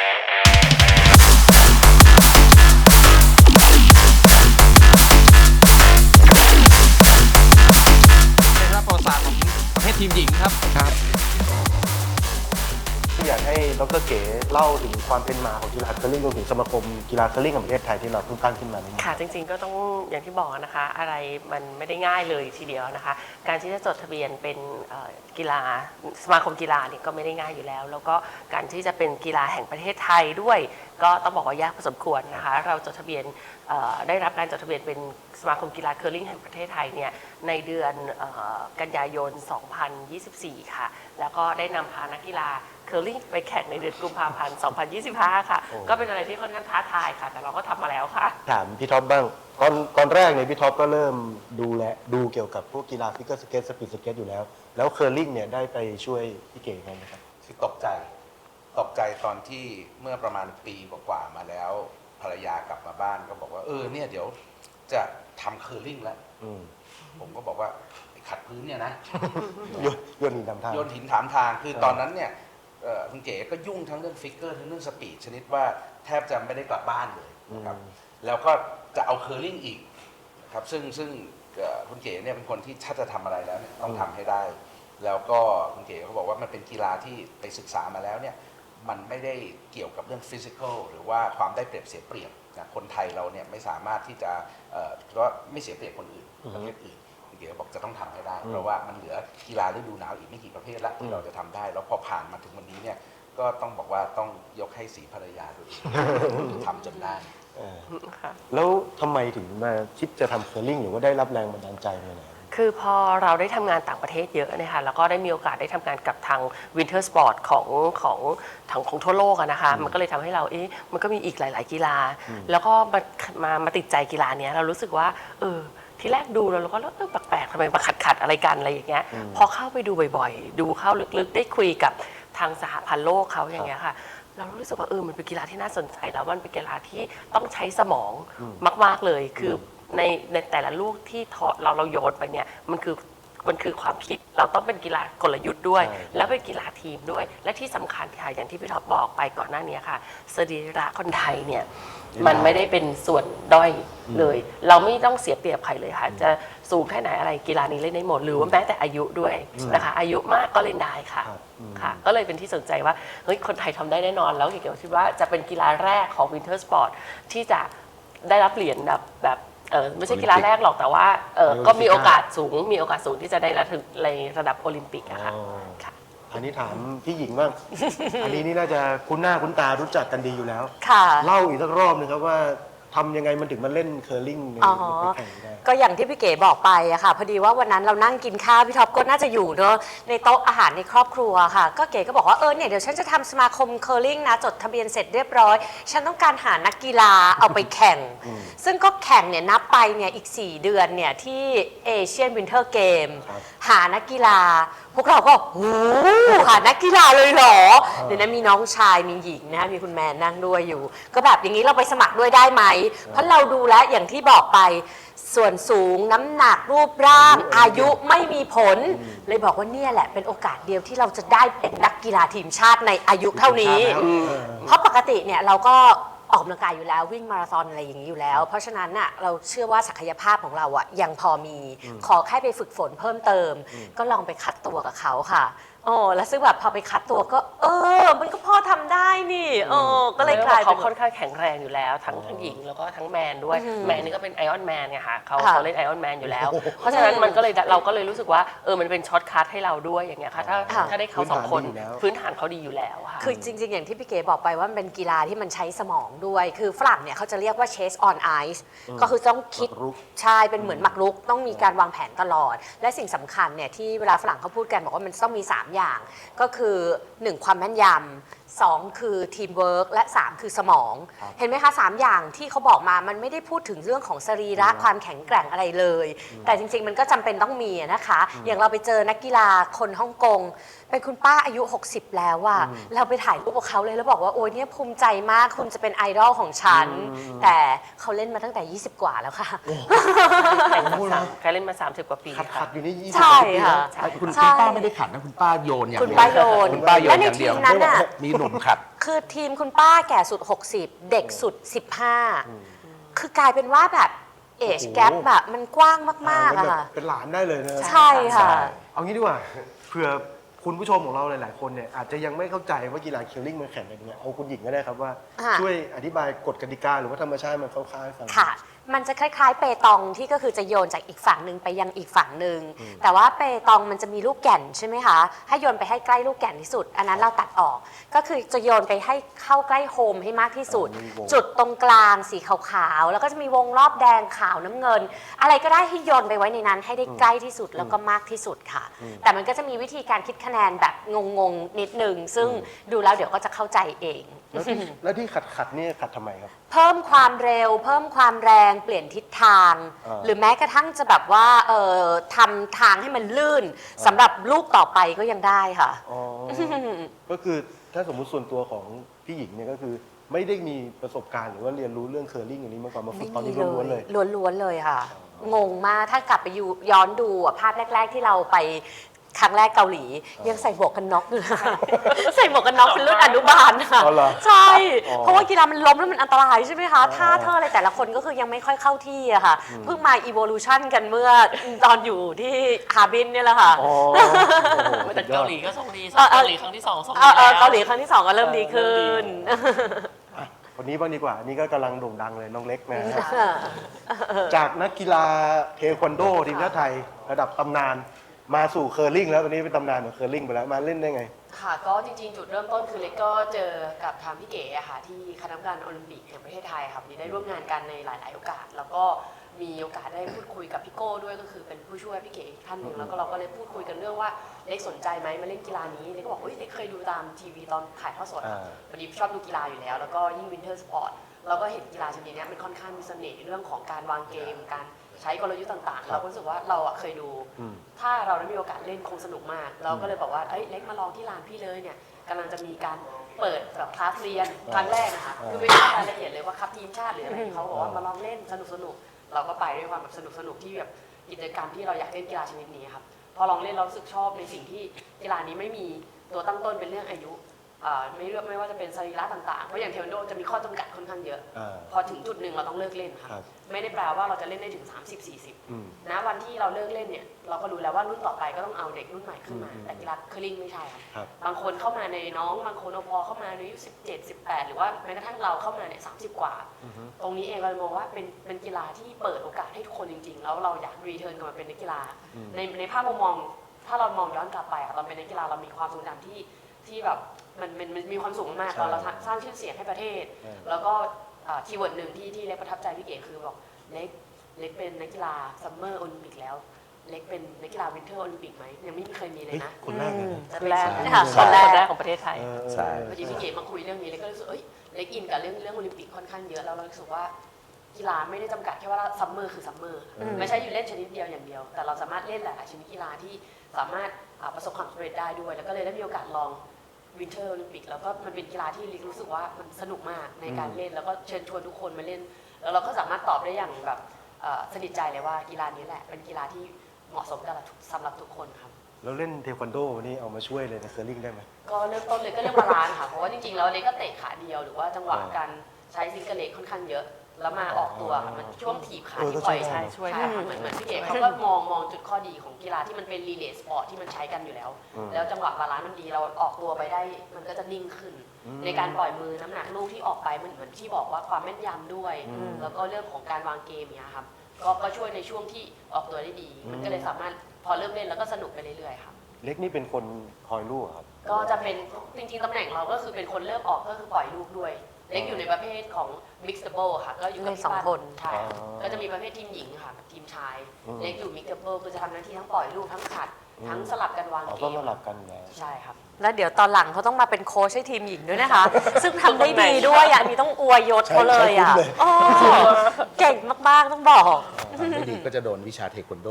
เป็ ให้ดรเก๋เล่าถึงความเป็นมาของกีฬาเคอร์ลิงรวมถึงสมาคมกีฬาเคอร์ลิงแห่งประเทศไทยที่เราเพิ่งตั้งขึ้นมานี้ค่ะ จริงๆก็ต้องอย่างที่บอกนะคะ อะไรมันไม่ได้ง่ายเลยทีเดียวนะคะ การที่จะจดทะเบียนเป็นกีฬาสมาคมกีฬาเนี่ยก็ไม่ได้ง่ายอยู่แล้ว แล้วก็การที่จะเป็นกีฬาแห่งประเทศไทยด้วย ก็ต้องบอกว่ายากพอสมควรนะคะ เราจดทะเบียนได้รับการจดทะเบียนเป็นสมาคมกีฬาเคอร์ลิงแห่งประเทศไทยเนี่ยในเดือนเออกันยายน 2024 ค่ะ แล้วก็ได้นำพานักกีฬา เคอร์ลิงไปแข่งในเดือนกุมภาพันธ์ 2025 ค่ะ โอ้ ก็เป็นอะไรที่ค่อนข้างท้าทายค่ะ แต่เราก็ทำมาแล้วค่ะ ถามพี่ท็อปบ้างตอนตอนแรกเนี่ยพี่ท็อปก็เริ่มดูแลดูเกี่ยวกับพวกกีฬาฟิกเกอร์สเก็ตสปีดสเก็ตอยู่แล้ว แล้วเคอร์ลิงเนี่ยได้ไปช่วยพี่เก๋ไหมครับ คือตกใจ ตกใจตอนที่เมื่อประมาณปีกว่าๆมาแล้ว ภรรยากลับมาบ้านก็บอกว่า เออเนี่ยเดี๋ยวจะทำเคอร์ลิงแล้ว อืมผมก็บอกว่าไอ้ขัดพื้นเนี่ยนะ โยนโยนหินทำท่าโยนหินถามทางคือเออตอนนั้นเนี่ยเอ่อ คุณเก๋ก็ยุ่งทั้งเรื่องฟิกเกอร์ทั้งเรื่องสปีดชนิดว่าแทบจะไม่ได้กลับบ้านเลยนะครับอืมแล้วก็จะเอาเคอร์ลิงอีกนะครับซึ่งซึ่งเอ่อคุณเก๋เนี่ยเป็นคนที่ถ้าจะทำอะไรแล้วเนี่ยต้องทำให้ได้ แล้วก็คุณเก๋เขาบอกว่ามันเป็นกีฬาที่ไปศึกษามาแล้วเนี่ยมันไม่ได้เกี่ยวกับเรื่องฟิสิกอลหรือว่าความได้เปรียบเสียเปรียบนะคนไทยเราเนี่ยไม่สามารถที่จะเอ่อก็ไม่เสียเปรียบคนอื่นอือฮึประเทศอื่น คุณเก๋บอกจะต้องทำให้ได้อืมเพราะว่ามันเหลือกีฬาฤดูหนาวอีกไม่กี่ประเภทละอืที่มเราจะทำได้ แล้วพอผ่านมาถึงวันนี้เนี่ยก็ต้องบอกว่าต้องยกให้สีภรรยาตัวเองทำจนได้เออค่ะแล้วทำไมถึงมาคิดจะทำเคอร์ลิงหรือว่าได้รับแรงบันดาลใจมาไหนคือพอเราได้ทำงานต่างประเทศเยอะนะคะแล้วก็ได้มีโอกาสได้ทำงานกับทาง Winter Sport ของของทางของทั่วโลกอะนะคะมันก็เลยทำให้เราเอ๊ะมันก็มีอีกหลาย ๆ กีฬา แล้วก็มามามาติดใจกีฬาเนี้ยเรารู้สึกว่าเออ ที่แรกดูแล้วเราก็เออแปลกๆทำไมมาขัดขัดๆอะไรกันอะไรอย่างเงี้ย พอเข้าไปดูบ่อยๆ ดูเข้าลึกๆ ได้คุยกับทางสหพันธ์โลกเขาอย่างเงี้ยค่ะ เรารู้สึกว่าเออมันเป็นกีฬาที่น่าสนใจแล้วมันเป็นกีฬาที่ต้องใช้สมองมาก ๆเลย คือในในแต่ละลูกที่ทอเราเราโยนไปเนี่ยมันคือมันคือความคิดเราต้องเป็นกีฬากลยุทธ์ด้วยใช่แล้วเป็นกีฬาทีมด้วย และที่สำคัญค่ะอย่างที่พี่ท็อปบอกไปก่อนหน้านี้ค่ะสรีระคนไทยเนี่ย มันไม่ได้เป็นส่วนด้อยเลย เราไม่ต้องเสียเปรียบใครเลยค่ะ จะสูงแค่ไหนอะไรกีฬานี้เล่นได้หมด หรือว่าแม้แต่อายุด้วยนะคะ อายุมากก็เล่นได้ค่ะครับอืมค่ะ ก็เลยเป็นที่สนใจว่าเฮ้ยคนไทยทำได้แน่นอนแล้วเกี่ยวกับคิดว่าจะเป็นกีฬาแรกของ Winter Sport ที่จะได้รับเหรียญแบบแบบเออไม่ใช่กีฬาแรกหรอกแต่ว่าเออโอลิมปิกก็มีโอกาสสูงมีโอกาสสูงที่จะได้รับถึงในระดับโอลิมปิกอะค่ะ อ๋อค่ะอันนี้ถามพี่หญิงบ้าง อันนี้นี่น่าจะคุ้นหน้าคุ้นตารู้จักกันดีอยู่แล้ว ค่ะ เล่าอีกสักรอบหนึงครับว่า ทำยังไงมันถึงมาเล่นเคอร์ลิงในอ๋อ ในแข่งได้ ก็อย่างที่พี่เก๋บอกไปอะค่ะพอดีว่าวันนั้นเรานั่งกินข้าวพี่ท็อปก็น่าจะอยู่เนอะในโต๊ะอาหารในครอบครัวค่ะ ก็เก๋ก็บอกว่าเออเนี่ยเดี๋ยวฉันจะทำสมาคมเคอร์ลิงนะจดทะเบียนเสร็จเรียบร้อย ฉันต้องการหานักกีฬาเอาไปแข่ง ซึ่งก็แข่งเนี่ยนับไปเนี่ยอีก 4 เดือนเนี่ยที่เอเชียนวินเทอร์เกมครับ หานักกีฬา พวกเราก็โอ้โหหานักกีฬาเลยเหรอเดี๋ยวนั้นมีน้องชายมีหญิงนะมีคุณแมนนั่งด้วยอยู่ ก็แบบอย่างนี้เราไปสมัครด้วยได้ไหมเพราะเราดูแล้วอย่างที่บอกไป ส่วนสูงน้ำหนักรูปร่าง อายุไม่มีผล เลยบอกว่าเนี่ยแหละเป็นโอกาสเดียวที่เราจะได้เป็นนักกีฬาทีมชาติในอายุเท่านี้ทีมชาติแล้วอืมเออเพราะปกติเนี่ยเราก็ออกกำลังกายอยู่แล้ววิ่งมาราธอนอะไรอย่างนี้อยู่แล้ว เพราะฉะนั้นน่ะเราเชื่อว่าศักยภาพของเราอะยังพอมี ขอแค่ไปฝึกฝนเพิ่มเติม ก็ลองไปคัดตัวกับเขาค่ะ โอ้แล้วซึ่งแบบพอไปคัดตัวก็ เออ มันก็พอทำได้นี่เออก็เลยกลายเขาเป็น ค่อนข้างแข็งแรงอยู่แล้ว ทั้งทั้งหญิงแล้วก็ทั้งแมนด้วย อือหือแมนนี่ก็เป็นไอออนแมนไงค่ะเขาค่ะเขาเล่นไอออนแมนอยู่แล้ว เพราะฉะนั้นมันก็เลยเราก็เลยรู้สึกว่าเออมันเป็นช็อตคัทให้เราด้วยอย่างเงี้ยค่ะถ้าค่ะ ถ้าได้เขาสองคนพื้นฐานดีอยู่แล้วพื้นฐานเขาดีอยู่แล้วค่ะ คือจริง ๆ อย่างที่พี่เก๋บอกไปว่ามันเป็นกีฬาที่มันใช้สมองด้วย คือฝรั่งเนี่ยเขาจะเรียกว่า chase on ice ก็คือต้องคิดหมากรุก ใช่เป็นเหมือนหมักรุก ต้องมีการวางแผนตลอด และสิ่งสำคัญเนี่ยที่เวลาฝรั่งเขาพูดกันบอกว่ามันต้องมี 3อย่าง ก็คือ 1 ความแม่นยำสองคือทีมเวิร์กและ 3 คือสมองเห็นไหมคะ 3 อย่างที่เขาบอกมามันไม่ได้พูดถึงเรื่องของสรีระความแข็งแกร่งอะไรเลย แต่จริงๆ มันก็จำเป็นต้องมีอะนะคะ อย่างเราไปเจอนักกีฬาคนฮ่องกง เป็นคุณป้าอายุ 60 แล้วอะเราไปถ่ายรูปกับเขาเลยแล้วบอกว่าโอ้ยเนี่ยภูมิใจมากคุณจะเป็นไอดอลของฉัน แต่เขาเล่นมาตั้งแต่ 20 กว่าแล้วค่ะ ใครเล่นมา30กว่าปีขัดขัค่ะ ดอยู่นี่ยี่สิบใช่กว่าปีค่ะแล้วคุณใช่คุณป้าไม่ได้ขัดนะคุณป้าโยนอย่างคุณเดียวป้าโยนคุณป้าโยนและในอย่างทีเดียวมนั้นน่ะมีหนุ่มขัด คือทีมคุณป้าแก่สุด 60 เด็กสุด 15 คือกลายเป็นว่าแบบเอจแก p แบบมันกว้างมากๆอ่อะแบบค่ะ เป็นหลานได้เลยนะใช่ค่ะ เอางี้ดีกว่าเผื่อ คุณผู้ชมของเราหลาย ๆ คนเนี่ยอาจจะยังไม่เข้าใจว่ากีฬาคิลลิ่งมันแข่งกันยังไงเอาคุณหญิงก็ได้ครับว่า ค่ะ ช่วยอธิบายกฎกติกาหรือว่าธรรมชาติมันคร่าวๆให้ฟัง ค่ะมันจะคล้ายๆ เปตองที่ก็คือจะโยนจากอีกฝั่งหนึ่งไปยังอีกฝั่งหนึ่งแต่ว่าเปตองมันจะมีลูกแก่นใช่ไหมคะให้โยนไปให้ใกล้ลูกแก่นที่สุด อันนั้นเราตัดออก ก็คือจะโยนไปให้เข้าใกล้โฮมให้มากที่สุดอ๋อมีวงจุดตรงกลางสีขาวๆแล้วก็จะมีวงรอบแดงขาวน้ำเงิน อะไรก็ได้ที่โยนไปไว้ในนั้น ให้ได้ใกล้ที่สุดแล้วก็มากที่สุดค่ะ แต่มันก็จะมีวิธีการคิดคะแนนแบบงงๆนิดนึงซึ่งดูแล้วเดี๋ยวก็จะเข้าใจเอง แล้วที่แล้วที่ขัดขัดๆเนี่ยขัดทำไมครับ เพิ่มความเร็ว เพิ่มความแรงเปลี่ยนทิศทางอ่าหรือแม้กระทั่งจะแบบว่าเอ่อทำทางให้มันลื่นสำหรับลูกต่อไปก็ยังได้ค่ะ อ๋อก็คือถ้าสมมุติส่วนตัวของพี่หญิงเนี่ยก็คือไม่ได้มีประสบการณ์หรือว่าเรียนรู้เรื่องเคอร์ลิงอันนี้มาก่อนมาฝึกตอนนี้ล้วนๆเลย ล้วนๆเลยค่ะ งงมากถ้ากลับไปยูย้อนดูอะภาพแรก ๆ ที่เราไป ครั้งแรกเกาหลียังใส่หมวกกันน็อกอยู่เลยใส่หมวกกันน็อกเป็นรุ่นอนุบาลค่ะอ๋อเหรอใช่ อ๋อเพราะว่ากีฬามันล้มแล้วมันอันตรายใช่ไหมคะอ๋อท่าเธออะไรแต่ละคนก็คือยังไม่ค่อยเข้าที่อะค่ะเพิ่งมา evolution กันเมื่อตอนอยู่ที่ฮาร์บินเนี่ยแหละค่ะอ๋อโอ้โหแต่สุดยอเกาด หลีก็ทรงดีเออเออเกาหลีครั้งที่สองทรงเอดีอเออแล้วเกาหลีครั้งที่สองก็เริ่มดีขึ้นอะคนนี้บ้างดีกว่านี่ก็กำลังโด่งดังเลยน้องเล็กนะฮะจากนักกีฬาเทควันโดทีมชาติไทยระดับตำนาน มาสู่เคอร์ลิงแล้วตอนนี้เป็นตำนานของเคอร์ลิงไปแล้วมาเล่นได้ไง ค่ะก็จริงๆ จุดเริ่มต้นคือเล็กก็เจอกับทางพี่เก๋อะค่ะที่คณะกรรมการโอลิมปิกแห่งประเทศไทยครับมีได้ร่วมงานกันในหลาย ๆ โอกาส แล้วก็มีโอกาสได้พูดคุยกับพี่โก้ด้วยก็คือเป็นผู้ช่วยพี่เก๋อีกท่านหนึ่งแล้วก็เราก็เลยพูดคุยกันเรื่องว่าเล็กสนใจไหมมาเล่นกีฬานี้เล็กก็บอกเฮ้ยเล็กเคยดูตามทีวีตอนถ่ายทอดสดอ่าวันนี้ชอบดูกีฬาอยู่แล้ว แล้วก็ยิ่งวินเทอร์สปอร์ต เราก็เห็นกีฬาชนิดเนี้ยมันค่อนข้างมีเสน่ห์ในเรื่องของการวางเกม การใช้กลยุทธ์ต่าง ๆ เราก็รู้สึกว่าเราอะเคยดู อืม ถ้าเราได้มีโอกาสเล่นคงสนุกมาก เราก็เลยบอกว่าเอ้ยเล็กมาลองที่ร้านพี่เลยเนี่ยกำลังจะมีการเปิดแบบคลาสเรียนครั้งแรกนะคะอ่าคือไม่ได้รายละเอียดเลยว่าคัพทีมชาติหรืออะไรเขาบอกว่าอ่ามมาลองเล่นสนุกสนุกๆเราก็ไปด้วยความแบบสนุกสนุกๆที่แบบกิจกรรมที่เราอยากเล่นกีฬาชนิดนี้ครับพอลองเล่นเรารู้สึกชอบในสิ่งที่กีฬานี้ไม่มีตัวตั้งต้นเป็นเรื่องอายุ อ่าไม่เลือกไม่ว่าจะเป็นสรีระต่างๆ เพราะอย่างเทควันโดจะมีข้อจำกัดค่อนข้างเยอะ อ่า พอถึงจุดหนึ่งเราต้องเลิกเล่นครับ ครับ ไม่ได้แปลว่าเราจะเล่นได้ถึง 30-40อืมณวันที่เราเลิกเล่นเนี่ยเราก็รู้แล้วว่ารุ่นต่อไปก็ต้องเอาเด็กรุ่นใหม่ขึ้นมา อืมแต่กีฬาเคอร์ลิงไม่ใช่ครับครับ บางคนเข้ามาในน้องบางคนพอเข้ามาในอายุ17 18 หรือว่าแม้กระทั่งเราเข้ามาเนี่ย30 กว่าตรงนี้เองเรามองว่าเป็นเป็นกีฬาที่เปิดโอกาสให้ทุกคนจริงๆ แล้วเราอยากรีเทิร์นกลับมาเป็นนักกีฬา อืม ในในภาพมุมมองถ้าเรามองย้อนกลับไปอะตอนเป็นนักกีฬาเรามีความทรงจำที่ ที่แบบมันมันมันมีความสุขมากๆใช่ตอนเราสร้างชื่อเสียงให้ประเทศใช่แล้วก็คีย์เวิร์ดหนึ่งที่ที่เล็กประทับใจพี่เก๋คือบอกเล็กเล็กเป็นนักกีฬาซัมเมอร์โอลิมปิกแล้ว เล็กเป็นนักกีฬาวินเทอร์โอลิมปิกไหมยังไม่เคยมีเลยเฮ้ยนะคนแรกเลยนะจะคนแรกเป็นค่ะใช่คนแรกคนแรกของประเทศไทย เออเออใช่เออพอดีพี่เก๋มาคุยเรื่องนี้เล็กก็รู้สึกเอ้ยเล็กอินกับเรื่องเรื่องโอลิมปิกค่อนข้างเยอะแล้วเรารู้สึกว่ากีฬาไม่ได้จำกัดแค่ว่าซัมเมอร์คือซัมเมอร์อืม ไม่ใช่อยู่เล่นชนิดเดียวอย่างเดียว แต่เราสามารถเล่นหลายๆชนิดกีฬาที่สามารถอ่าประสบความสำเร็จได้ด้วย แล้วก็เลยได้มีโอกาสลอง วินเทอร์โอลิมปิกแล้วก็มันเป็นกีฬาที่เล็กรู้สึกว่ามันสนุกมากในการเล่นแล้วก็เชิญชวนทุกคนมาเล่น แล้วเราก็สามารถตอบได้อย่างแบบเอ่อสนิทใจเลยว่ากีฬานี้แหละ เป็นกีฬาที่เหมาะสมกับทุกสำหรับทุกคนครับ แล้วเล่นเทควันโดนี่เอามาช่วยเลยในเคอร์ลิงได้ไหม ก็เริ่มต้นเลยก็เรื่องบาลานซ์ค่ะ เพราะว่าจริงๆ แล้วเล็กก็เตะขาเดียวหรือว่าจังหวะอ่าการใช้ซิงเกิลเล็กค่อนข้างเยอะ แล้วมาออกตัวค่ะมันช่วงถีบขาเออที่ปล่อยก็ช่วยได้ใช่ช่วยค่ะเหมือนเหมือนพี่เก๋เขาก็มองมองจุดข้อดีของกีฬาที่มันเป็นรีเลย์สปอร์ตที่มันใช้กันอยู่แล้วอืมแล้วจังหวะบาลานซ์มันดีเราออกตัวไปได้มันก็จะนิ่งขึ้นอืมในการปล่อยมือน้ำหนักลูกที่ออกไปมันเหมือนที่บอกว่าความแม่นยำด้วยอืมแล้วก็เรื่องของการวางเกมเนี่ยครับก็ก็ช่วยในช่วงที่ออกตัวได้ดี มันก็เลยสามารถพอเริ่มเล่นแล้วก็สนุกไปเรื่อยๆครับ เล็กนี่เป็นคนคอยลูกเหรอครับ ก็จะเป็นจริงๆตำแหน่งเราก็คือเป็นคนเริ่มออกก็คือปล่อยลูกด้วย เล็กอยู่ในประเภทของ mixed double ค่ะ ก็อยู่กับเล่นที่สองบ้านคน ใช่ค่ะอ๋อก็จะมีประเภททีมหญิงค่ะกับทีมชาย อืม เล็กอยู่ mixed double คือจะทำหน้าที่ทั้งปล่อยลูกทั้งขัด ทั้งสลับกันวางอ๋อเกต้องมสลับกันอยู่แล้ว ใช่ครับ แล้วเดี๋ยวตอนหลังเขาต้องมาเป็นโค้ชให้ทีมหญิงด้วยนะคะ ซึ่งทำได้ดีด้วยอะอันนี่ต้องอวยยศเขาเลยอะใช่ใช่ โอ้เก่งมากๆต้องบอก ทำไม่ดีก็จะโดนวิชาเทควันโด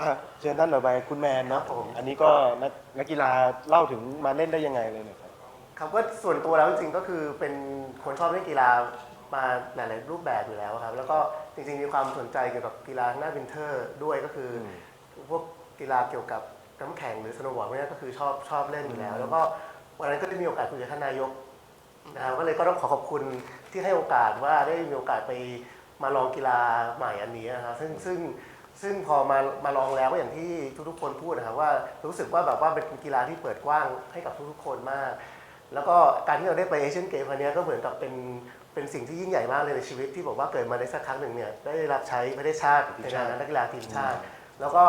อะเชิญท่านต่อไปคุณแมนเนาะอันนี้ก็นักนักกีฬาเล่าถึงมาเล่นได้ยังไงเลยเนี่ยครับ ครับก็ส่วนตัวแล้วจริงๆก็คือเป็นคนชอบเล่นกีฬามาหลายๆรูปแบบอยู่แล้วครับ แล้วก็จริงๆมีความสนใจเกี่ยวกับกีฬาหน้าวินเทอร์ด้วยก็คืออพวกกีฬาเกี่ยวกับน้ำแข็งหรือสโนว์บอร์ดพวกนี้ก็คือชอบชอบเล่นอยู่แล้ว แล้วก็วันนั้นก็ได้มีโอกาสคุยกับท่านนายกนะครับก็เลยก็ต้องขอขอบคุณที่ให้โอกาสว่าได้มีโอกาสไปมาลองกีฬาใหม่อันนี้นะครับซึ่งซึ่งซึ่งพอมามาลองแล้วก็อย่างที่ทุกๆคนพูดนะครับว่ารู้สึกว่าแบบว่าเป็นกีฬาที่เปิดกว้างให้กับทุกๆคนมาก แล้วก็การที่เราได้ไปเอเชียนเกมครั้งนี้ก็เหมือนกับเป็นเป็นสิ่งที่ยิ่งใหญ่มากเลยในชีวิตที่บอกว่าเกิดมาได้สักครั้งหนึ่งเนี่ยได้รับใช้ประเทศชาติในฐานะนักกีฬาทีมชาติ แล้วก็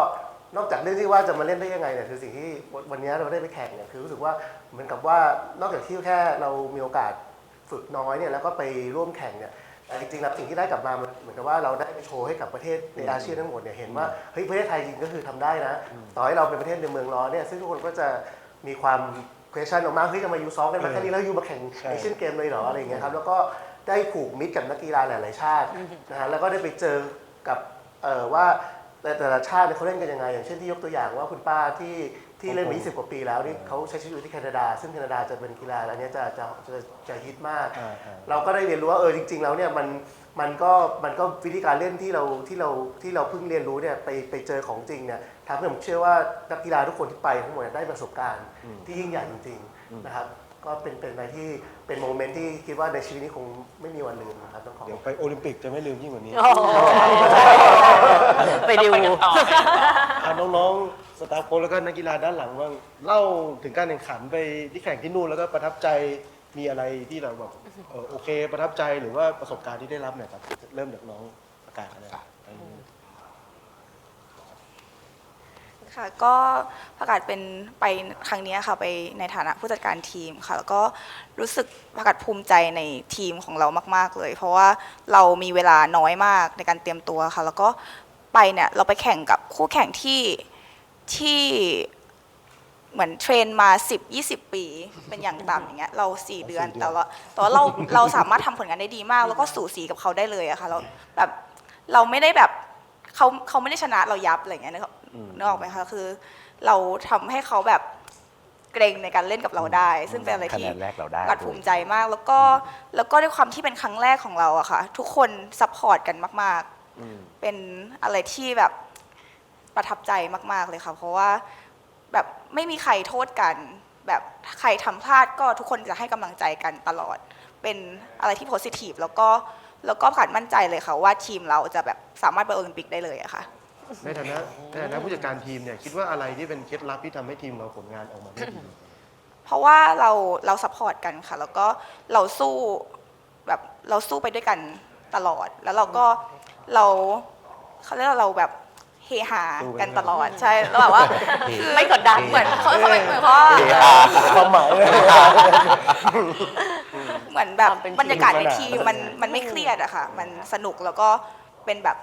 นอกจากเรื่องที่ว่าจะมาเล่นได้ยังไงเนี่ยคือสิ่งที่วันวันนี้เราได้ไปแข่งเนี่ยคือรู้สึกว่าเหมือนกับว่านอกจากที่แค่เรามีโอกาสฝึกน้อยเนี่ยแล้วก็ไปร่วมแข่งเนี่ยแต่จริงๆแล้วสิ่งที่ได้กลับมามันเหมือนกับว่าเราได้ไปโชว์ให้กับประเทศในอาเซียนทั้งหมดเนี่ยเห็นว่าเฮ้ยประเทศไทยจริงก็คือทำได้นะ ต่อให้เราเป็นประเทศในเมืองร้อนเนี่ยซึ่งทุกคนก็จะมีความ question ออกมาเฮ้ยจะมายูซ้อมกันมาแค่นี้แล้วยูมาแข่งใช่เอเชียนเกมเลยเหรออะไรอย่างเงี้ยครับแล้วก็ได้ผูกมิตรกับนักกีฬาหลาย ๆ ชาตินะฮะแล้วก็ได้ไปเจอกับเอ่อว่าแต่แต่ละชาติเนี่ยเขาเล่นกันยังไง อย่างเช่นที่ยกตัวอย่างว่าคุณป้าที่ที่เล่นมา 20 กว่าปีแล้วนี่เขาใช้ชีวิตอยู่ที่แคนาดา ซึ่งแคนาดาจะเป็นกีฬาอันเนี้ยจะจะจะจะฮิตมากอ่าอ่าเราก็ได้เรียนรู้ว่าเออจริง ๆ แล้วเนี่ยมันมันก็มันก็วิธีการเล่นที่เราที่เราที่เราเพิ่งเรียนรู้เนี่ยไปไปเจอของจริงเนี่ย ทำให้ผมเชื่อว่านักกีฬาทุกคนที่ไปทั้งหมดเนี่ยได้ประสบการณ์ที่ยิ่งใหญ่จริงๆนะครับ ก็เป็นเป็นอะไรที่เป็นโมเมนต์ที่คิดว่าในชีวิตนี้คงไม่มีวันลืมนะครับต้องขอ เดี๋ยวไปโอลิมปิกจะไม่ลืมยิ่งกว่านี้ ไปดูอะน้องๆ สตาฟโค้ชแล้วก็นักกีฬาด้านหลังว่างเล่าถึงการแข่งขันไปที่แข่งที่นู่นแล้วก็ประทับใจมีอะไรที่เราแบบเออโอเค ประทับใจหรือว่าประสบการณ์ที่ได้รับเนี่ยครับเริ่มจากน้องประกาศอะไร ค่ะก็ประกาศเป็นไปครั้งนี้ค่ะไปในฐานะผู้จัดการทีมค่ะ แล้วก็รู้สึกประกาศภูมิใจในทีมของเรามาก ๆ เลย เพราะว่าเรามีเวลาน้อยมากในการเตรียมตัวค่ะ แล้วก็ไปเนี่ยเราไปแข่งกับคู่แข่งที่ที่เหมือนเทรนมา 10 20 ปีเป็นอย่างต่ำอย่างเงี้ยเรา 4 เดือนสี่เดือนแต่ว่าแต่ว่าเราเราสามารถทำผลงานได้ดีมาก แล้วก็สูสีกับเขาได้เลยอะค่ะเราแบบเราไม่ได้แบบเขาเขาไม่ได้ชนะเรายับอะไรอย่างเงี้ยนึกออก นึกออกไหมคะคือ เราทำให้เขาแบบเกรงในการเล่นกับเราได้ ซึ่งเป็นอะไรที่คะแนนแรกเราได้กัดภูมิใจมาก แล้วก็แล้วก็ด้วยความที่เป็นครั้งแรกของเราอะค่ะ ทุกคนซัพพอร์ตกันมาก ๆ เป็นอะไรที่แบบประทับใจมาก ๆเลยค่ะ เพราะว่าแบบไม่มีใครโทษกัน แบบใครทำพลาดก็ทุกคนจะให้กำลังใจกันตลอด เป็นอะไรที่โพสิทีฟแล้วก็แล้วก็ผ่านมั่นใจเลยค่ะว่าทีมเราจะแบบสามารถไปโอลิมปิกได้เลยอะค่ะ ในฐานะในฐานะผู้จัดการทีมเนี่ยคิดว่าอะไรที่เป็นเคล็ดลับที่ทำให้ทีมเราผลงานออกมาได้ดี เพราะว่าเราเราซัพพอร์ตกันค่ะ แล้วก็เราสู้แบบเราสู้ไปด้วยกันตลอด แล้วเราก็เราเขาเรียกว่าเราแบบเฮฮากันตลอดใช่แล้วแบบว่าคือไม่กดดันเหมือนเขาเขาเหมือนเขาว่าความหมายเลย เหมือนแบบความเป็นบรรยากาศในทีมทีมมันมันไม่เครียดอะค่ะ มันสนุกแล้วก็เป็นแบบ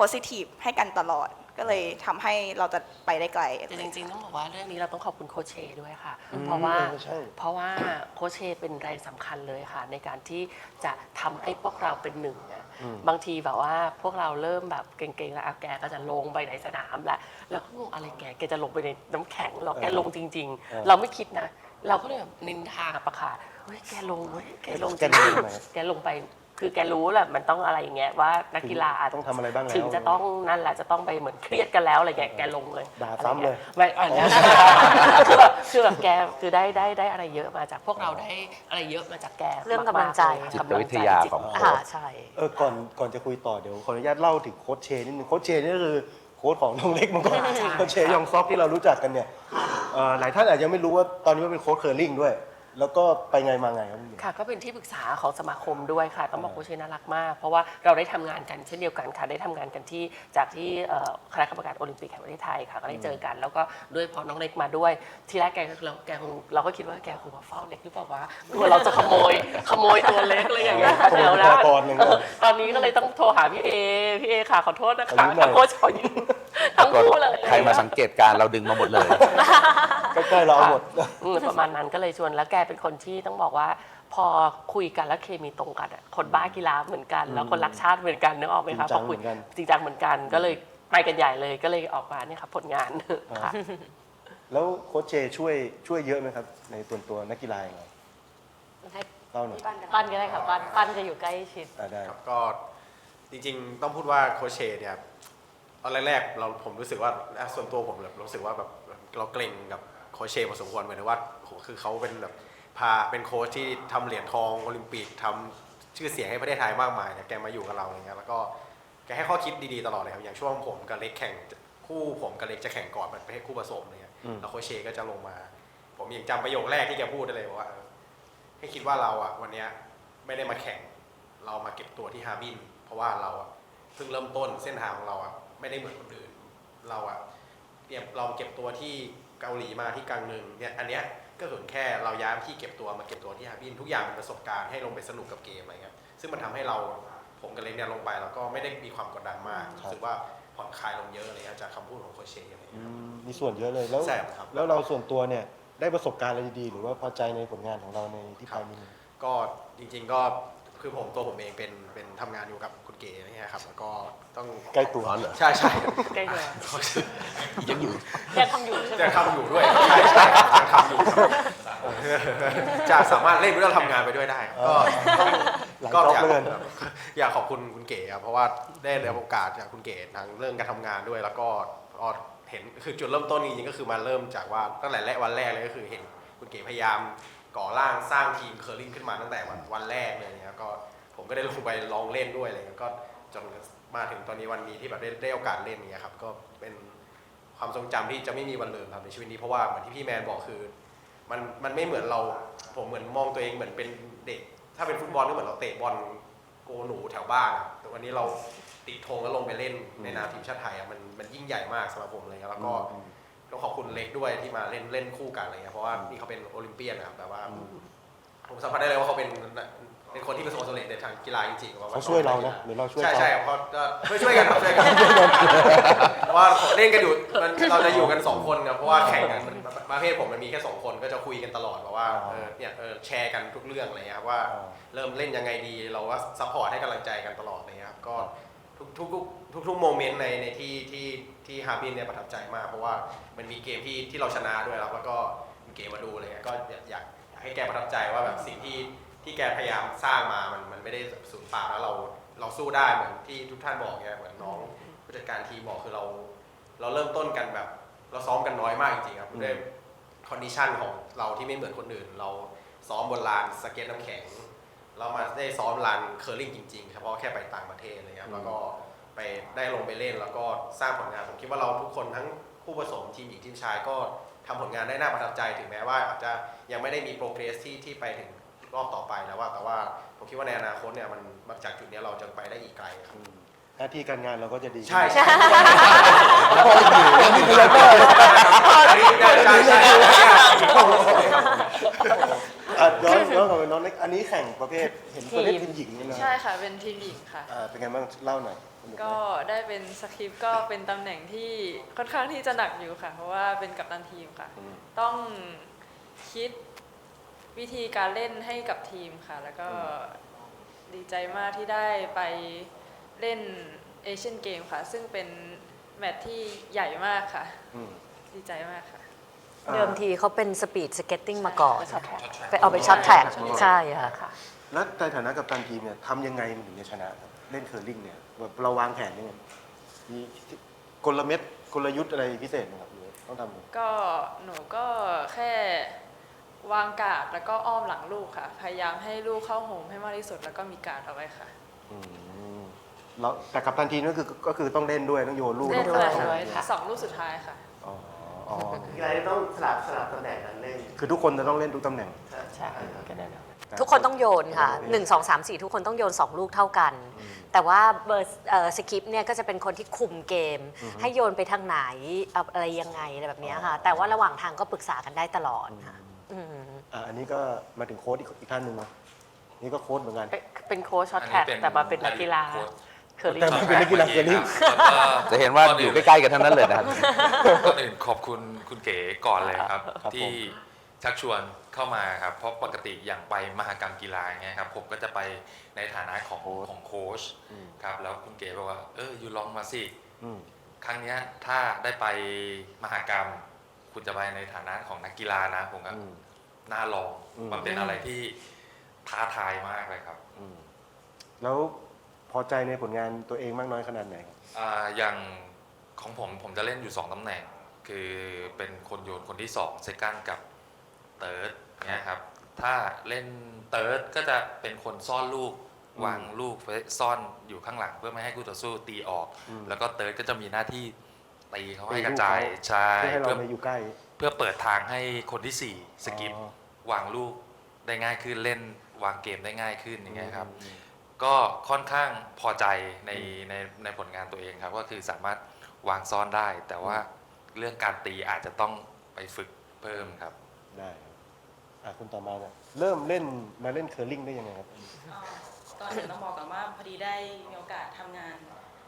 โพสิทีฟให้กันตลอด ก็เลยทำให้เราจะไปได้ไกลแต่จริงๆ ต้องบอกว่าเรื่องนี้เราต้องขอบคุณโคชเชด้วยค่ะ เพราะว่าเออใช่ เพราะว่าโคชเชเป็นแรงสำคัญเลยค่ะ ในการที่จะทำให้พวกเราเป็นหนึ่งอะบางทีแบบว่าพวกเราเริ่มแบบเก่งๆแล้วอะแกก็จะลงไปในสนามแหละแล้วก็งงอะไรแกแกจะลงไปในน้ำแข็งเหรอแกลงจริงเออๆเราไม่คิดนะ เราก็เลยแบบนินทาประกาศเฮ้ยแกลงเว้ยแกลงจแกลงริงทำไมๆแกลงไป คือแกรู้แหละมันต้องอะไรอย่างเงี้ยว่านักกีฬาต้องทำอะไรบ้างแล้วถึงจะต้องนั่นแหละจะต้องไปเหมือนเครียดกันแล้วอะไรแกแกลงเลยด่าซ้ำเลยไม่อันเนี้ยคือแบบคือแบบแกคือได้ได้ได้อะไรเยอะมาจากพวกเราได้อะไรเยอะมาจากแกเรื่องกำลังใจมากๆจิตวิทยาของโค้อ่าชใช่เออก่อนก่อนจะคุยต่อเดี๋ยวขออนุญาตเล่าถึงโค้ชเชนิดนึงโค้ชเชนี่ก็คือโค้ชของน้องเล็กมาก่อนโค้ชเชยองซอกที่เรารู้จักกันเนี่ยเอ่อหลายท่านอาจจะไม่รู้ว่าตอนนี้ว่าเป็นโค้ชเคอร์ลิงด้วย แล้วก็ไปไงมาไงครับพี่หมีค่ะก็เป็นที่ปรึกษาของสมาคมด้วยค่ะ ต้องบอกโคชเชน่ารักมาก เพราะว่าเราได้ทำงานกันเช่นเดียวกันค่ะ ได้ทำงานกันที่จากที่เอ่อคณะกรรมการโอลิมปิกแห่งประเทศไทยค่ะ ก็ได้เจอกัน แล้วก็ด้วยพอน้องเล็กมาด้วย ทีแรกแกเราแกคงเราก็คิดว่าแกคงมาเฝ้าเล็กหรือเปล่าวะกลัวเราจะขโมย ขโมยตัวเล็กอะไรอย่างเงี้ยขโมยเดี๋ยวบุคนะลากรหนึ่งเออตอนนี้ก็เลยต้องโทรหาพี่เอ พี่เอค่ะขอโทษนะคะขอยืมหน่อยโค้ชขอยืมทั้งคู่เลย ใครมาสังเกตการณ์เราดึงมาหมดเลย ใกล้ๆเราเอาหมด อืมประมาณนั้นก็เลยชวนแล้วแกเป็นคนที่ต้องบอกว่า พอคุยกันแล้วเคมีตรงกันอะคนบ้ากีฬาเหมือนกัน แล้วคนรักชาติเหมือนกันนึกออกไหมคะจริงจัพองคุยเหมือนกัน จริงจังเหมือนกันก็เลยไปกันใหญ่เลยก็เลยออกมาเนี่ยครับผลงานค่ะ แล้วโค้ชเชช่วยช่วยเยอะไหมครับ ในส่วนตัวนักกีฬาอย่างไรให้เล่าหน่อยปั้นก็ได้ค่ะปั้นปั้นจะอยู่ใกล้ชิด อ่าได้ ครับก็จริงๆต้องพูดว่าโคชเชเนี่ยตอนแรกๆเราผมรู้สึกว่าอะส่วนตัวผมแบบรู้สึกว่าแบบเราเกรงกับ โคชเชพอสมควรเหมือนว่าโหคือเขาเป็นแบบพาเป็นโค้ชที่ทำเหรียญทองโอลิมปิกทำชื่อเสียงให้ประเทศไทยมากมายเนี่ยแกมาอยู่กับเราอย่างเงี้ยแล้วก็แกให้ข้อคิดดีๆตลอดเลยครับอย่างช่วงผมกับเล็กแข่งคู่ผมกับเล็กจะแข่งก่อนมันเป็นคู่ผสมเงี้ยแล้วโคชเชก็จะลงมา ผมยังจำประโยคแรกที่แกพูดได้เลยว่าให้คิดว่าเราอะวันเนี้ยไม่ได้มาแข่ง เรามาเก็บตัวที่ฮาร์บินเพราะว่าเราอะเพิ่งเริ่มต้นเส้นทางของเราอะไม่ได้เหมือนคนอื่นเราอะเตรียมเราเก็บตัวที่ เกาหลีมาที่กลางหนึ่งเนี่ยอันเนี้ยก็เหมือนแค่เราย้ายที่เก็บตัวมาเก็บตัวที่ฮาร์บินทุกอย่างเป็นประสบการณ์ให้ลงไปสนุกกับเกมอะไรเงี้ยซึ่งมันทำให้เราผมกับเล็กเนี่ยลงไปแล้วก็ไม่ได้มีความกดดันมากรู้สึกว่าผ่อนคลายลงเยอะอะไรเงี้ยจากคำพูดของโคชเชอะไรอืเงี้ยมมีส่วนเยอะเลยแล้วใช่ครับแล้วเราส่วนตัวเนี่ยได้ประสบการณ์อะไรดีๆ หรือว่าพอใจในผลงานของเราในที่ครัพาบยมินก็จริง ๆก็คือผมตัวผมเองเป็นเป็นทำงานอยู่กับคุณ เก๋อะไรเงี้ยครับแล้วก็ต้องใกล้ตัวเหรอใช่ใช่ใกล้เลยยังอยู่ยังทำอยู่ใช่ไหมจะทำอยู่ด้วยใช่ใช่ครับจะทำอยู่ครับจะสามารถเล่นไปด้วยแล้วทำงานไปด้วยได้ก็ต้องหลายก็จ็อบอยากเหลือเกินอยากขอบคุณคุณเก๋ครับเพราะว่าได้รับโอกาสจากคุณเก๋ทางเรื่องการทำงานด้วย แล้วก็พอเห็นคือจุดเริ่มต้นจริงๆก็คือมาเริ่มจากว่าตั้งแต่แรกวันแรกเลยก็คือเห็นคุณเก๋พยายามก่อร่างสร้างทีมเคอร์ลิงขึ้นมาตั้งแต่วันวันแรกเลยเนี่ยก็ผม ก็ได้ลงไปลองเล่นด้วยอะไรเลยก็จนมาถึงตอนนี้วันนี้ที่แบบได้ได้โอกาสเล่นเนี่ยครับก็เป็นความทรงจำที่จะไม่มีวันลืมครับในชีวิตนี้เพราะว่าเหมือนที่พี่แมนบอกคือมันมันไม่เหมือนเราผมเหมือนมองตัวเองเหมือนเป็นเด็ก ถ้าเป็นฟุตบอลก็เหมือนเราเตะบอลโกหนูแถวบ้านอะแต่วันนี้เราติดธงแล้วลงไปเล่นในนามทีมชาติไทยอะมันมันยิ่งใหญ่มากสำหรับผมเลยแล้วก็ต้องขอบคุณเล็กด้วยที่มาเล่นเล่นคู่กันอะไรเงี้ยเพราะว่านี่เขาเป็นโอลิมเปียนนะครับแต่ว่าผมสัมผัสได้เลยว่าเขาเป็น เป็นคนที่ประสบความสำเร็จในทางกีฬาจริงๆว่าเขาช่วยเรานะหรือเราช่วยใช่เขา ใช่เพราะก็ช่วยช่วยกันครับช่วยกันเพราะว่าเล่นกันอยู่มันเราจะอยู่กันสองคนครับเพราะว่าแข่งกันมันประเภทผมมันมีแค่สองคนก็จะคุยกันตลอดแบบว่า เออเนี่ยเออแชร์กันทุกเรื่องอะไรเงี้ยครับว่า เริ่มเล่นยังไงดีเราก็ซัพพอร์ตให้กำลังใจกันตลอดอะไรเงี้ยครับก็ทุกทุกทุกทุกทุกโมเมนต์ในในที่ที่ที่ฮาร์บินเนี่ยประทับใจมาก เพราะว่ามันมีเกมที่ที่เราชนะด้วยแล้วแล้วก็มีเกมมาดูอะไรเงี้ยก็อยากอยากให้แกประทับใจว่าแบบสิ่งที่ ที่แกพยายามสร้างมามันมันไม่ได้สูญเปล่าแล้วเราเราสู้ได้เหมือนที่ทุกท่านบอกเนี่ยเหมือนน้องผู้จัดการทีมบอกคือเรา เราเริ่มต้นกันแบบ เราซ้อมกันน้อยมากจริงๆครับด้วยคอนดิชันของเราที่ไม่เหมือนคนอื่น เราซ้อมบนลานสเก็ตน้ำแข็ง เรามาได้ซ้อมลานเคอร์ลิงจริงๆเฉพาะแค่ไปต่างประเทศอะไรเงี้ยแล้วก็ไปได้ลงไปเล่นแล้วก็สร้างผลงานผมคิดว่าเราทุกคนทั้งผู้ผสมทีมหญิงทีมชายก็ทำผลงานได้น่าประทับใจถึงแม้ว่าอาจจะยังไม่ได้มีโปรเกรสที่ที่ไปถึง รอบต่อไปแล้วว่าแต่ว่าผมคิดว่าในอนาคตเนี่ยมันมันจากจุดเนี้ยเราจะไปได้อีกไกลครับ หน้าที่การงานเราก็จะดีใช่ใช่ใช่ใช่อะย้อนย้อนกลับไปน้องเล็กอันนี้แข่งประเภทเห็นประเภททีมหญิงนี่นะใช่ค่ะ เป็นทีมหญิงค่ะ อ่าเป็นไงบ้างเล่าหน่อยสนุไหมก็ได้เป็นสคริปต์ก็เป็นตำแหน่งที่ค่อนข้างที่จะหนักอยู่ค่ะ เพราะว่าเป็นกัปตันทีมค่ะ อืม ต้องคิด วิธีการเล่นให้กับทีมค่ะ แล้วก็ดีใจมากที่ได้ไปเล่นเอเชียนเกมค่ะ ซึ่งเป็นแมตช์ที่ใหญ่มากค่ะ อืม ดีใจมากค่ะ เดิมทีเขาเป็นสปีดสเก็ตติ้งมาก่อนช็อตแทร็กไปเอาไปช็อตแทร็กใช่ค่ะ แล้วในฐานะกัปตันทีมเนี่ยทำยังไงมันถึงจะชนะครับเล่นเคอร์ลิงเนี่ยแบบเราวางแผนยังไงมีกลเม็ดกลยุทธ์อะไรพิเศษไหมครับหรือต้องทำยังไงก็หนูก็แค่ วางการ์ดแล้วก็อ้อมหลังลูกค่ะ พยายามให้ลูกเข้าโฮมให้มากที่สุดแล้วก็มีการ์ดเอาไว้ค่ะ อืมแล้วแต่กัปตันทีมก็คือก็คือต้องเล่นด้วยต้องโยนลูกเล่นต้องด้วยเข้าค่ะสองลูกสุดท้ายค่ะ อ๋ออ๋อกีฬาที่ต้องสลับสลับตำแหน่งกันเล่นคือทุกคนจะต้องเล่นทุกตำแหน่ง ใช่ก็ได้นะทุกคนต้องโยนค่ะ1 2 3 4 ทุกคนต้องโยน 2 ลูกเท่ากันแต่ว่าเบอร์สคริปเนี่ยก็จะเป็นคนที่คุมเกมให้โยนไปทางไหนเอาอะไรยังไงอะไรแบบเนี้ยค่ะ แต่ว่าระหว่างทางก็ปรึกษากันได้ตลอดค่ะ อืมอะอันนี้ก็มาถึงโค้ดอีกอีกท่านหนึ่งเนาะนี่ก็โค้ดเหมือนกัน เป็นเป็นโค้ชช็อตแทร็กแต่มาเป็นนักกีฬาเคอร์ลิงแต่ไม่เป็นนักกีฬาเคอร์ลิงจะเห็นว่าอยู่ใกล้ๆกันทั้งนั้นเลยนะครับก่อนอื่นขอบคุณคุณเก๋ก่อนเลยครับ ครับที่ชักชวนเข้ามาครับ เพราะปกติอย่างไปมหกรรมกีฬาเงี้ยครับผมก็จะไปในฐานะของของโค้ชครับแล้วคุณเก๋บอกว่าเอออยู่ลองมาสิ อืม ครั้งเนี้ยถ้าได้ไปมหกรรม คุณจะไปในฐานะของนักกีฬานะผมก็อืมน่าลองอืมมันเป็นอะไรที่ท้าทายมากเลยครับอืมแล้วพอใจในผลงานตัวเองมากน้อยขนาดไหนครับอ่าอย่างของผมผมจะเล่นอยู่2ตำแหน่ง คือเป็นคนโยนคนที่สองเซคันกับเติร์ดเนี่ยครับถ้าเล่นเติร์ดก็จะเป็นคนซ่อนลูกวางลูกไว้ซ่อนอยู่ข้างหลังเพื่อไม่ให้คู่ต่อสู้ตีออกอืมแล้วก็เติร์ดก็จะมีหน้าที่ ตีเขาให้ตีลูกกระจายเขาใช่เพื่อให้เราเพื่อมาอยู่ใกล้ เพื่อเปิดทางให้คนที่สี่สกิปอ๋อวางลูกได้ง่ายขึ้นเล่นวางเกมได้ง่ายขึ้นอย่างเงี้ยครับอืมก็ค่อนข้างพอใจในในในผลงานตัวเองครับ ก็คือสามารถวางซ่อนได้ แต่ว่าเรื่องการตีอาจจะต้องไปฝึกเพิ่มครับได้ครับอะคุณต่อมาเนี่ยเริ่มเล่นมาเล่นเคอร์ลิงได้ยังไงครับ ก่อนอื่นต้องบอกก่อนว่าพอดีได้มีโอกาสทำงาน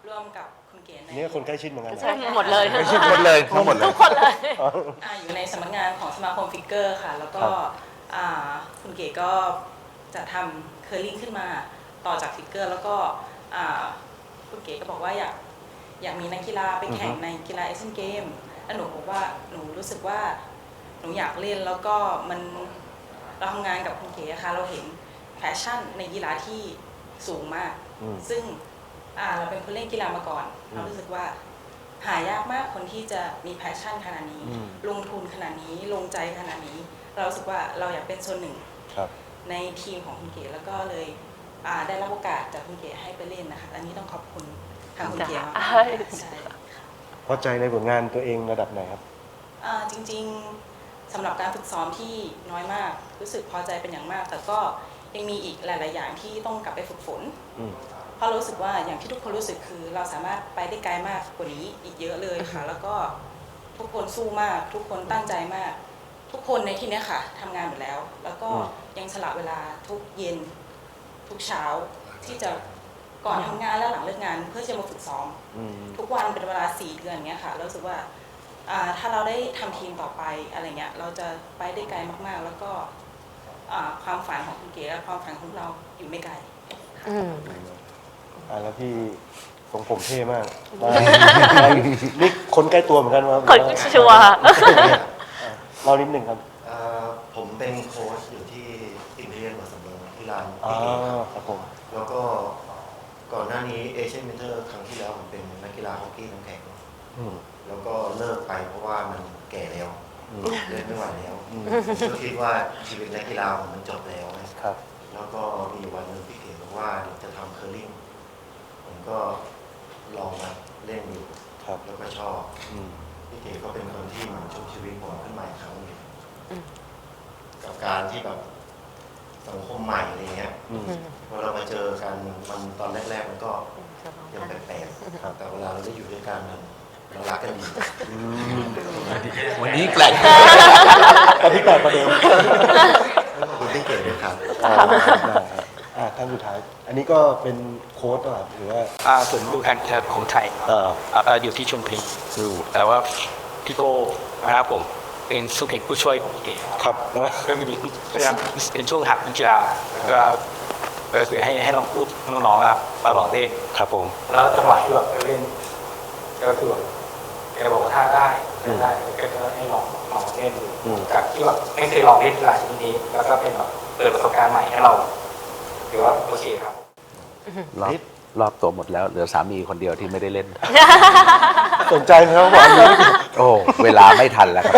ร่วมกับคุณเก๋ในนี่ก็คนใกล้ชิดเหมือนกันนะใช่หมดเลยใกล้ชิดหมดเลยทั้งหมดเลย ทุกคนเลยอ๋ออ่าอยู่ในสำนักงานของสมาคมฟิกเกอร์ค่ะ แล้วก็ครับ อ่าคุณเก๋ก็จะทำเคอร์ลิงขึ้นมาต่อจากฟิกเกอร์ แล้วก็อ่าคุณเก๋ก็บอกว่าอยากอยากมีนักกีฬาไปแข่งในกีฬาเอเชียนเกมแล้วหนูบอกว่าหนูรู้สึกว่าหนูอยากเล่นแล้วก็มันเราทำงานกับคุณเก๋อะค่ะเราเห็นแพชชั่นในกีฬาที่สูงมาก อืม ซึ่ง อ่าเราเป็นคนเล่นกีฬามาก่อน อืมเรารู้สึกว่า หายากมากคนที่จะมีแพชชั่นขนาดนี้ อืม ลงทุนขนาดนี้ลงใจขนาดนี้ เรารู้สึกว่าเราอยากเป็นส่วนหนึ่งครับ ในทีมของคุณเก๋แล้วก็เลยอ่าได้รับโอกาสจากคุณเก๋ให้ไปเล่นนะคะอันนี้ต้องขอบคุณทางคุณเก๋มากจ้ะๆใช่ พอใจในผลงานตัวเองระดับไหนครับ อ่าจริงๆสำหรับการฝึกซ้อมที่น้อยมาก รู้สึกพอใจเป็นอย่างมาก แต่ก็ยังมีอีกหลาย ๆ อย่างที่ต้องกลับไปฝึกฝน อืม เพราะรู้สึกว่าอย่างที่ทุกคนรู้สึกคือ เราสามารถไปได้ไกลมากกว่านี้อีกเยอะเลยค่ะ แล้วก็ทุกคนสู้มาก ทุกคนตั้งใจมาก ทุกคนในที่เนี้ยค่ะทำงานหมดแล้ว แล้วก็อืมยังสละเวลาทุกเย็นทุกเช้าที่จะก่อนทำงานและหลังเลิกงาน เพื่อจะมาฝึกซ้อม อืม ทุกวันเป็นเวลาสี่เดือนเงี้ยค่ะเรารู้สึกว่าอ่า ถ้าเราได้ทำทีมต่อไปอะไรเงี้ย เราจะไปได้ไกลมากๆ แล้วก็อ่าความฝันของคุณเก๋และความฝันของเราอยู่ไม่ไกล อืม อะแล้วพี่ทรงผมเท่มากมานี่คนใกล้ตัวเหมือนกันว่าคนชัวร์เรานิดหนึ่งครับเอ่อผมเป็นโค้ชอยู่ที่อิมพีเรียลหัวสำโรงที่ร้านอ๋อพี่เอกครับผมแล้วก็ก่อนหน้านี้เอเชียนเมเทอร์ครั้งที่แล้วผมเป็นนักกีฬาฮอกกี้น้ำแข็งอืมแล้วก็เลิกไปเพราะว่ามันแก่แล้วอืมเล่นไม่ไหวแล้วอืมก็คิดว่าชีวิตนักกีฬาผมมันจบแล้วนะครับ แล้วก็มีอยู่วันหนึงพี่เก๋บอกว่าเดี๋ยวจะทำเคอร์ลิงผม ก็ลองมาเล่นอยู่ครับแล้วก็ชอบ อืมพี่เก๋ก็เป็นคนที่เหมือนชุบชีวิตผมขึ้นมาอีกครั้งหนึ่งอืม กับการที่แบบสังคมใหม่อะไรเงี้ยอืม พอเรามาเจอกันมันตอนแรก ๆ มันก็ยังแปลกๆแต่เวลาเราได้อยู่ด้วยกันมันเรารักกันดีอืมวันนี้แกล่งอันที่แปดประเด็นขอบคุณพี่เก๋ด้วยครับอ่าได้ครับ อ่าท่านสุดท้าย อันนี้ก็เป็นโค้ดเหรอครับหรือว่า อ่าส่วนลูกแอนเทอร์ของไทยเอออ่าอยู่ที่ชลบุรีอยู่แต่ว่าพี่โก้นะครับผมเป็นสุเอกผู้ช่วยของเก๋ครับนะก็มีพยายามเป็นช่วงหักวิชาก็เออคือให้ให้น้องพูดน้องๆอะตลอดเล่นครับผม แล้วจังหวะที่แบบเล่นก็คือแบบแกบอกว่าถ้าได้อืมได้ก็จะให้ลองลองเล่นดูอืม จากที่แบบไม่เคยลองเล่นกีฬาชนิดนี้ แล้วก็เป็นแบบเปิดประสบการณ์ใหม่ให้เรา ถือว่าโอเคครับ รอบรอบตัวหมดแล้ว เหลือสามีคนเดียวที่ไม่ได้เล่น สนใจไหมครับบอกเลยโอ้ เวลาไม่ทันแล้วครับ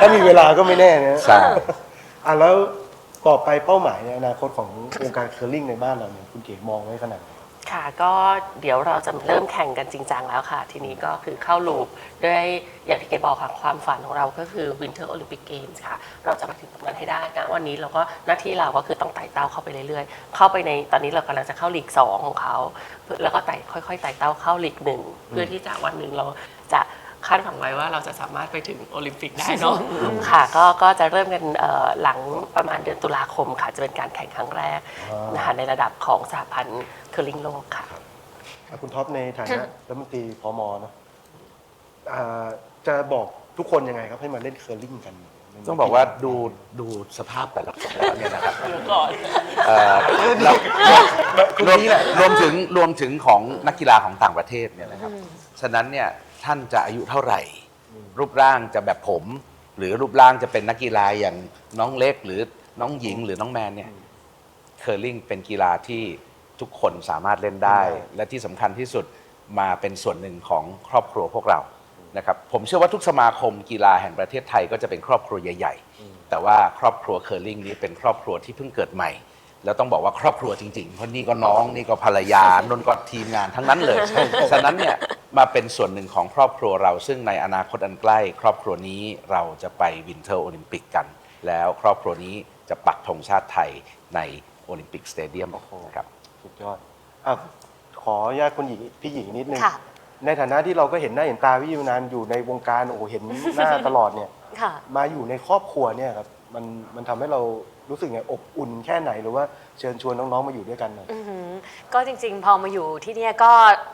ถ้ามีเวลาก็ไม่แน่นะใช่อะแล้วต่อไปเป้าหมายในอนาคตของวงการเคอร์ลิงในบ้านเราเนี่ยคุณเก๋มองไว้ขนาดไหน ค่ะก็เดี๋ยวเราจะเริ่มแข่งกันจริงจังแล้วค่ะ ทีนี้ก็คือเข้าลูปด้วยอย่างที่เกดบอกค่ะความฝันของเราก็คือวินเทอร์โอลิมปิกเกมส์ค่ะ เราจะมาถึงตรงนั้นให้ได้นะวันนี้เราก็หน้าที่เราก็คือต้องไต่เต้าเข้าไปเรื่อยๆ เข้าไปในตอนนี้เรากำลังจะเข้าลีกสองของเขา แล้วก็ไต่ค่อยๆไต่เต้าเข้าลีกหนึ่งเพื่อที่จะวันหนึ่งเราจะ คาดหวังไว้ว่าเราจะสามารถไปถึงโอลิมปิกได้เนาะค่ะก็ก็จะเริ่มกันเอ่อหลังประมาณเดือนตุลาคมค่ะจะเป็นการแข่งครั้งแรกอ๋อนะคะในระดับของสหพันธ์เคอร์ลิงโลกค่ะอะคุณท็อปในฐานะรัฐมนตรีพมเนาะอ่าจะบอกทุกคนยังไงครับให้มาเล่นเคอร์ลิงกันต้องบอกว่าดูดูสภาพแต่ละคนแล้วเนี่ยนะครับก่อนเอ่อแล้วรวมรวมถึงรวมถึงของนักกีฬาของต่างประเทศเนี่ยนะครับ ฉะนั้นเนี่ย ท่านจะอายุเท่าไหร่ รูปร่างจะแบบผม หรือรูปร่างจะเป็นนักกีฬาอย่างน้องเล็ก หรือน้องหญิงหรือน้องแมนเนี่ยเคอร์ลิงเป็นกีฬาที่ทุกคนสามารถเล่นได้ และที่สำคัญที่สุดมาเป็นส่วนหนึ่งของครอบครัวพวกเรานะครับผมเชื่อว่าทุกสมาคมกีฬาแห่งประเทศไทยก็จะเป็นครอบครัวใหญ่ ๆ แต่ว่าครอบครัวเคอร์ลิงนี้เป็นครอบครัวที่เพิ่งเกิดใหม่ แล้วต้องบอกว่าครอบครัวจริงๆ เพราะนี่ก็น้องนี่ก็ภรรยานนก็ทีมงานทั้งนั้นเลย ฉะนั้นเนี่ยมาเป็นส่วนหนึ่งของครอบครัวเราซึ่งในอนาคตอันใกล้ ครอบครัวนี้เราจะไปวินเทอร์โอลิมปิกกัน แล้วครอบครัวนี้จะปักธงชาติไทยในโอลิมปิกสเตเดียมครับสุดยอดอะขออนุญาตคุณหญิงพี่หญิงนิดนึง ค่ะ ในฐานะที่เราก็เห็นหน้าเห็นตาพี่ยูนานอยู่ในวงการโอ้โหเห็นหน้าตลอดเนี่ย ค่ะ มาอยู่ในครอบครัวเนี่ยครับมันมันทำให้เรา รู้สึกไงอบอุ่นแค่ไหนหรือว่า เชิญชวนน้องๆมาอยู่ด้วยกันหน่อย อือหือก็จริงๆ พอมาอยู่ที่เนี่ยก็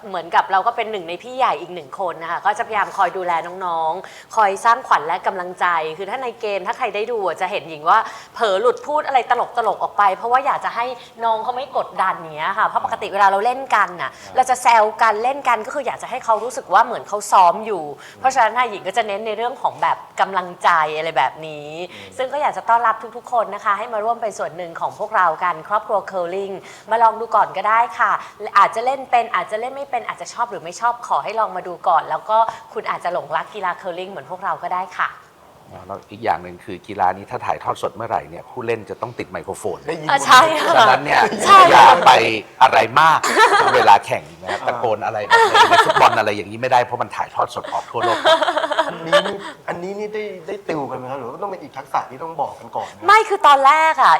เหมือนกับเราก็เป็นหนึ่งในพี่ใหญ่อีกหนึ่งคนนะคะก็จะพยายามคอยดูแลน้องๆ คอยสร้างขวัญและกำลังใจ คือถ้าในเกมถ้าใครได้ดูอะจะเห็นหญิงว่าเผลอหลุดพูดอะไรตลกๆออกไป เพราะว่าอยากจะให้น้องเขาไม่กดดันเนี้ยค่ะเพราะปกติเวลาเราเล่นกันน่ะเราจะแซวกันเล่นกันก็คืออยากจะให้เขารู้สึกว่าเหมือนเขาซ้อมอยู่ เพราะฉะนั้นน่ะหญิงก็จะเน้นในเรื่องของแบบกำลังใจอะไรแบบนี้ ซึ่งก็อยากจะต้อนรับทุกๆ คนนะคะ ให้มาร่วมเป็นส่วนหนึ่งของพวกเรากันครอบครัวเคิลลิงมาลองดูก่อนก็ได้ค่ะ อาจจะเล่นเป็นอาจจะเล่นไม่เป็นอาจจะชอบหรือไม่ชอบขอให้ลองมาดูก่อน แล้วก็คุณอาจจะหลงรักกีฬาเคิลลิงเหมือนพวกเราก็ได้ค่ะ แล้วอีกอย่างหนึ่งคือกีฬานี้ถ้าถ่ายทอดสดเมื่อไหร่เนี่ยผู้เล่นจะต้องติดไมโครโฟนได้ยินอะใช่ค่ะ ฉะนั้นเนี่ยใช่ อย่าไปอะไรมาก เวลาแข่งนะครับตะโกนอะไรแบบในฟุตบอลอะไรอย่างนี้ไม่ได้เพราะมันถ่ายทอดสดออกทั่วโลก อันนี้นี่อันนี้นี่ได้ได้ติวกันไหมครับหรือว่าต้องเป็นอีกทักษะที่ต้องบอกกันก่อนนะไม่คือตอนแรกอะ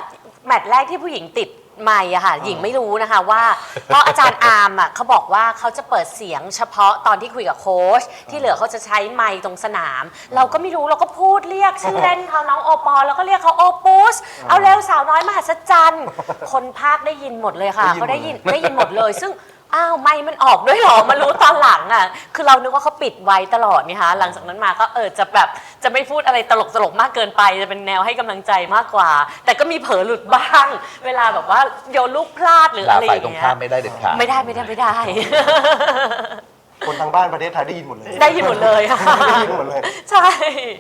แมตช์แรกที่ผู้หญิงติด ไม่อะค่ะหญิงไม่รู้นะคะว่า เพราะอาจารย์อาร์มอะเขาบอกว่าเขาจะเปิดเสียงเฉพาะตอนที่คุยกับโค้ชที่เหลือเขาจะใช้ไมค์ตรงสนาม เราก็ไม่รู้เราก็พูดเรียกชื่อเล่นเขาน้องโอปอลแล้วก็เรียกเขาโอปุสเอาเร็วสาวน้อยมหัศจรรย์ คนภาคได้ยินหมดเลยค่ะเขาได้ยินได้ยินหมดเลย ซึ่งอ้าวไม่มันออกด้วยเหรอมารู้ตอนหลังอะคือเรานึกว่าเขาปิดไว้ตลอดนี่คะหลังจากนั้นมาก็เออจะแบบ จะไม่พูดอะไรตลกตลกๆมากเกินไป จะเป็นแนวให้กำลังใจมากกว่า แต่ก็มีเผลอหลุดบ้าง เวลาแบบว่าโยนลูกพลาดหรือด่าอะไรอฝ่ายย่างตรงเงี้ยข้ามไม่ได้เด็ดขาดไม่ได้ไม่ได้ไม่ได้ คนทางบ้านประเทศไทยได้ยินหมดเลย ได้ยินหมดเลยค่ะได้ยินหมดเลยใช่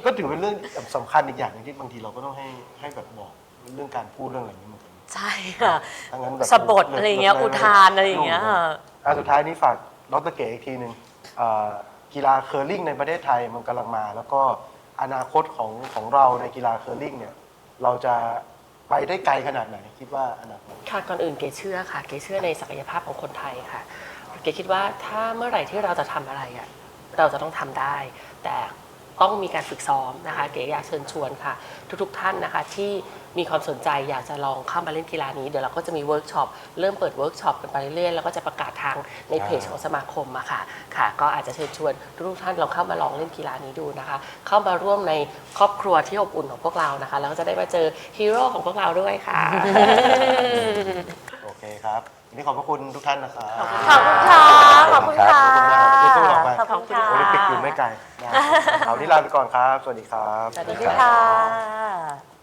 ก็ถือเป็นเรื่องสำคัญอีกอย่างหนึงที่บางทีเราก็ต้องให้ให้แบบบอกเรื่องการพูดเรื่องอะไรอย่างนี้เหมือนกันใช่ค่ะถ้างั้นแบบสะบดอะไรอย่างเงี้ยอุทานอะไรอย่างเงี้ยค่ะอะสุดท้ายนี้ฝากดรเก๋อีกทีหนึ่งเอ่อกีฬาเคอร์ลิงในประเทศไทยมันกำลังมาแล้วก็ อนาคตของของเราในกีฬาเคอร์ลิงเนี่ยเราจะไปได้ไกลขนาดไหนคิดว่าอนาคตค่ะก่อนอื่นเก๋เชื่อค่ะ เก๋เชื่อในศักยภาพของคนไทยค่ะ เก๋คิดว่าถ้าเมื่อไหร่ที่เราจะทำอะไรอะเราจะต้องทำได้ แต่ต้องมีการฝึกซ้อมนะคะ เก๋อยากเชิญชวนค่ะ ทุกๆท่านนะคะที่ มีความสนใจอยากจะลองเข้ามาเล่นกีฬานี้เดี๋ยวเราก็จะมีเวิร์กช็อปเริ่มเปิดเวิร์กช็อปกันไปเรื่อยๆแล้วก็จะประกาศทางในเพจของสมาคมอะค่ะค่ะ ก็อาจจะเชิญชวนทุกๆท่านลองเข้ามาลองเล่นกีฬานี้ดูนะคะ เข้ามาร่วมในครอบครัวที่อบอุ่นของพวกเรานะคะแล้วก็จะได้มาเจอฮีโร่ของพวกเราด้วยค่ะ โอเคครับวันนี้ขอบพระคุณทุกท่านนะครับ ขอบคุณค่ะ ขอบคุณค่ะสู้ๆต่อไปขอบคุณค่ะโอลิมปิกอยู่ไม่ไกลนะครับเอาวันนี้ลาไปก่อนครับ สวัสดีครับ สวัสดีค่ะ